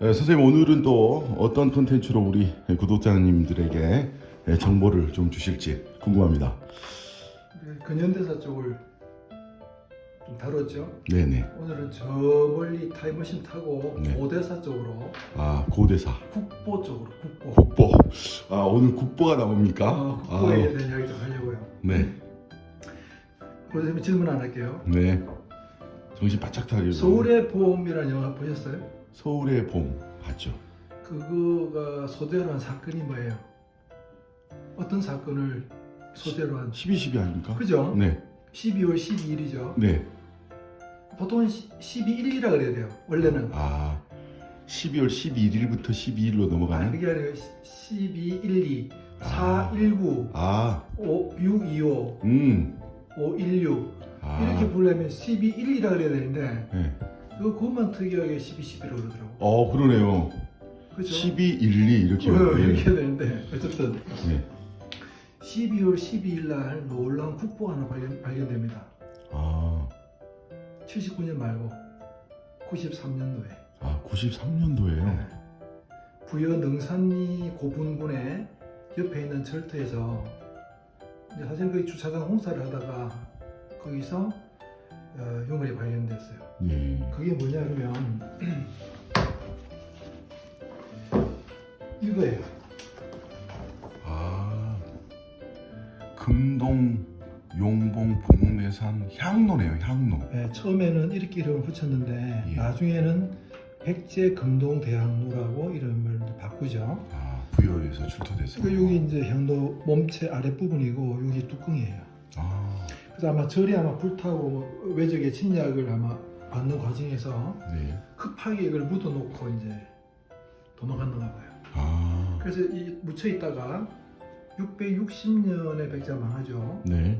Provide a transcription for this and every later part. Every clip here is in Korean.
네, 선생님 오늘은 또 어떤 콘텐츠로 우리 구독자님들에게 네, 정보를 좀 주실지 궁금합니다. 그 근현대사 쪽을 좀 다뤘죠. 네네. 오늘은 저 멀리 타임머신 타고 네. 고대사 쪽으로 아 고대사 국보 쪽으로 국보. 국보. 아 오늘 국보가 나옵니까? 어, 국보에 아, 대한 이야기 좀 하려고요. 네. 고대사님 질문 안 할게요. 네. 정신 바짝 차리고. 서울의 봄이라는 영화 보셨어요? 서울의 봄 봤죠. 그거가 소재로 한 사건이 뭐예요? 어떤 사건을 소재로 한 12.12 아닙니까? 그죠? 네. 12월 12일이죠. 네. 보통은 12일이라 그래야 돼요. 원래는. 아 12월 11일부터 12일로 아, 넘어가는. 그게 아니고 1212, 아. 419, 아 5, 625, 음. 516 아. 이렇게 부르려면 1212라 그래야 되는데 네. 그것만 특이하게 1212라고 그러더라고. 어 그러네요. 그죠? 1212 이렇게. 어, 네. 이렇게 되는데 어쨌든 네. 12월 12일 날 놀라운 국보가 하나 발견, 발견됩니다. 아, 79년 말고 93년도에 아 93년도에요. 부여 능산리 고분군의 옆에 있는 절터에서 이제 사실 그 주차장 홍사를 하다가 거기서 어, 유물이 발견됐어요. 네. 그게 뭐냐면 이거예요. 아 금동 용봉 봉내산 향로네요. 향로. 네, 처음에는 이렇게 이름을 붙였는데 예. 나중에는 백제 금동 대학로라고 이름을 바꾸죠. 아 부여에서 출토돼서. 그러니까 여기 이제 향로 몸체 아랫 부분이고 여기 뚜껑이에요. 아 그래서 아마 절이 아마 불타고 뭐 외적의 침략을 아마 받는 과정에서 네. 급하게 이걸 묻어놓고 이제 도망갔는가 봐요. 아 그래서 이 묻혀 있다가 660년에 백제가 망하죠. 네.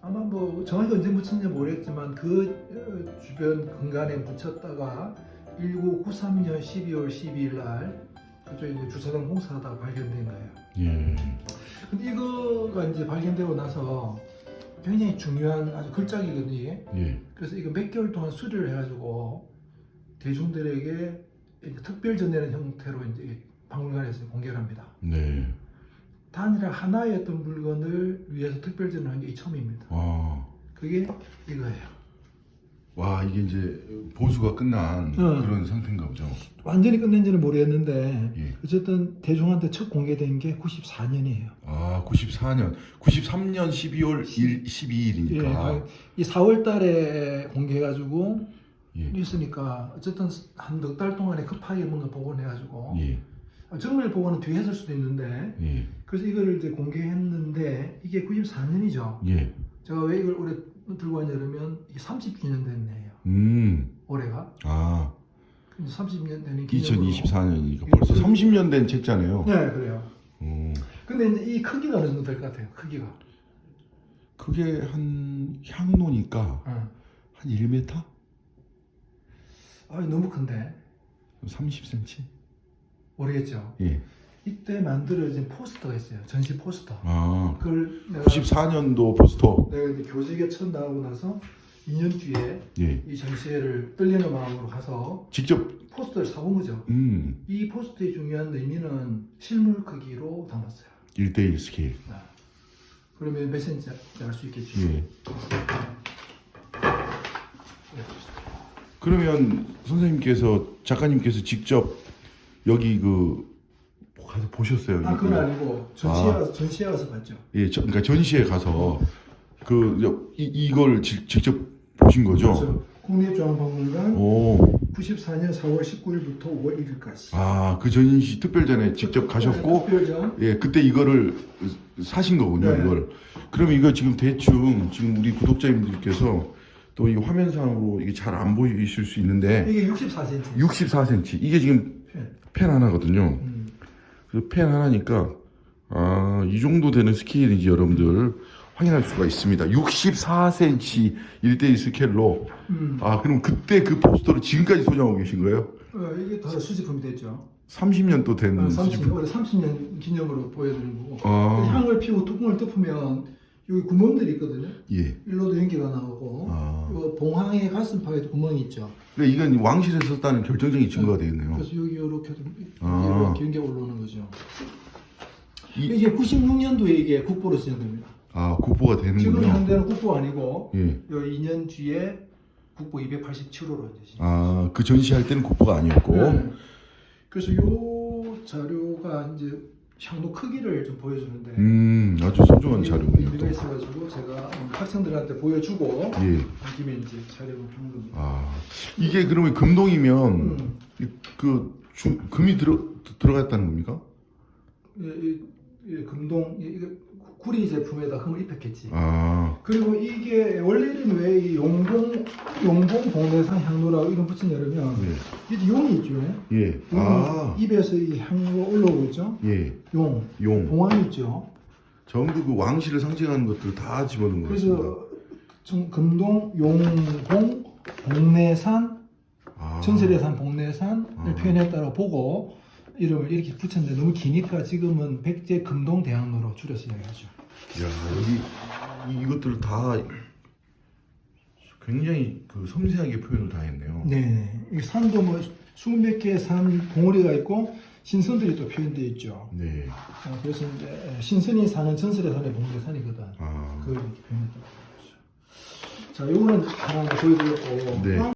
아마 뭐 정확히 언제 묻혔는지 모르겠지만 그 어, 주변 근간에 묻혔다가 1993년 12월 12일 날 그쪽에 이제 주차장 공사하다가 발견된 거예요. 예. 근데 이거가 이제 발견되고 나서 굉장히 중요한 아주 걸작이거든요. 이게. 예. 그래서 이거 몇 개월 동안 수리를 해가지고 대중들에게 이제 특별 전내는 형태로 이제 박물관에서 공개를 합니다. 네. 단일화 하나의 어떤 물건을 위해서 특별 전내한 게이 처음입니다. 와. 그게 이거예요. 와 이게 이제 보수가 끝난 응. 그런 상태인가 보죠. 완전히 끝낸지는 모르겠는데 예. 어쨌든 대중한테 첫 공개된 게 94년이에요. 아 94년, 93년 12월 1, 12일이니까. 예, 이 4월 달에 공개해가지고 예. 있으니까 어쨌든 한 넉 달 동안에 급하게 뭔가 복원해가지고 예. 정밀 복원은 뒤에 했을 수도 있는데 예. 그래서 이거를 이제 공개했는데 이게 94년이죠. 예. 제가 왜 이걸 올해 들고 왔냐면 이게 30주년 됐네요. 음. 올해가 아 30년 되는 기념으로. 2024년이니까 벌써 30년 된 책자네요. 네 그래요. 어. 근데 이제 이 크기가 어느 정도 될 것 같아요. 크기가. 그게 한 향로니까 어. 한 1m? 아 너무 큰데 30cm? 모르겠죠. 예. 이때 만들어진 포스터가 있어요. 전시 포스터. 아 그걸 내가 94년도 포스터. 내가 이제 교직에 처음 나오고 나서 2년 뒤에 예. 이 전시회를 떨리는 마음으로 가서 직접 포스터를 사본 거죠. 음 이 포스터의 중요한 의미는 실물 크기로 담았어요. 1대1 스케일. 그러면 몇 센치 알 수 있겠죠. 예. 그러면 선생님께서 작가님께서 직접 여기 그 가서 보셨어요? 아 그건 이거? 아니고 전시회 아. 가서 전시회 가서 봤죠. 예, 저, 그러니까 전시회 가서 그 이, 이걸 지- 직접 보신 거죠? 그래서 국립중앙박물관 오, 94년 4월 19일부터 5월 1일까지. 아, 그 전시 특별전에 직접 가셨고, 특별전. 예, 그때 이거를 사신 거군요, 네. 이걸. 그럼 이거 지금 대충 지금 우리 구독자님들께서 또 이 화면상으로 이게 잘 안 보이실 수 있는데 이게 64cm. 64cm 이게 지금 펜. 펜 하나거든요. 음. 그 펜 하나니까 아, 이 정도 되는 스케일인지 여러분들 확인할 수가 있습니다. 64cm 1대1 스케일로 음. 아 그럼 그때 그 포스터를 지금까지 소장하고 계신 거예요? 어, 이게 다 수집품이 됐죠. 30년 또된 어, 30년, 수집품. 올해 30년 기념으로 보여드리는 거고. 아. 향을 피우고 뚜껑을 덮으면 여기 구멍들이 있거든요. 예. 일로도 연기가 나오고 아. 요 봉황의 가슴팍에도 구멍이 있죠. 그러니까 이건 왕실에 썼다는 결정적인 증거가 되겠네요. 그래서 여기 이렇게 아. 이렇게 연기가 올라오는 거죠. 이- 이게 96년도에 이게 국보로 지정됩니다. 아, 국보가 지금 되는군요. 현재는 국보 아니고 예. 요 2년 뒤에 국보 287호로 이제 지정. 아, 그 전시할 때는 국보가 아니었고. 네. 그래서 요 자료가 이제 향로 크기를 좀 보여주는데 음, 아주 소중한 자료군요. 또. 있어가지고 제가 학생들한테 보여주고 예. 김에 이제 촬영을 한 겁니다. 아, 이게 그러면 금동이면 음. 이- 그 주, 금이 들어 들어갔다는 겁니까? 예, 이- 이 금동 이- 이게 구리 제품에다 금을 입혔겠지. 아, 그리고 이게 원래는 왜 이 용봉 용봉 봉내산 향로라고 이름 붙이냐면 예. 이 용이 있죠. 예. 용 아, 입에서 이 향로 올라오고 있죠. 예. 용 용. 봉황 있죠. 전부 그 왕실을 상징하는 것들 다 집어넣은 것 같습니다. 그래서 정- 금동 용봉 봉내산 아, 전설의산 봉내산을 아. 표현했다고 보고 이름을 이렇게 붙였는데 너무 기니까 지금은 백제 금동 대학로로 줄여서 이야기하죠. 야, 여기 이, 이것들을 다 굉장히 그 섬세하게 표현을 다 했네요. 네, 이 산도 뭐몇 개의 산 봉우리가 있고 신선들이 또 표현되어 있죠. 네. 어, 그래서 이제 신선이 사는 전설의 산의 봉내산이거든. 아, 그걸 이렇게 표현했다고. 자, 요거는 하나 보여드렸고 네.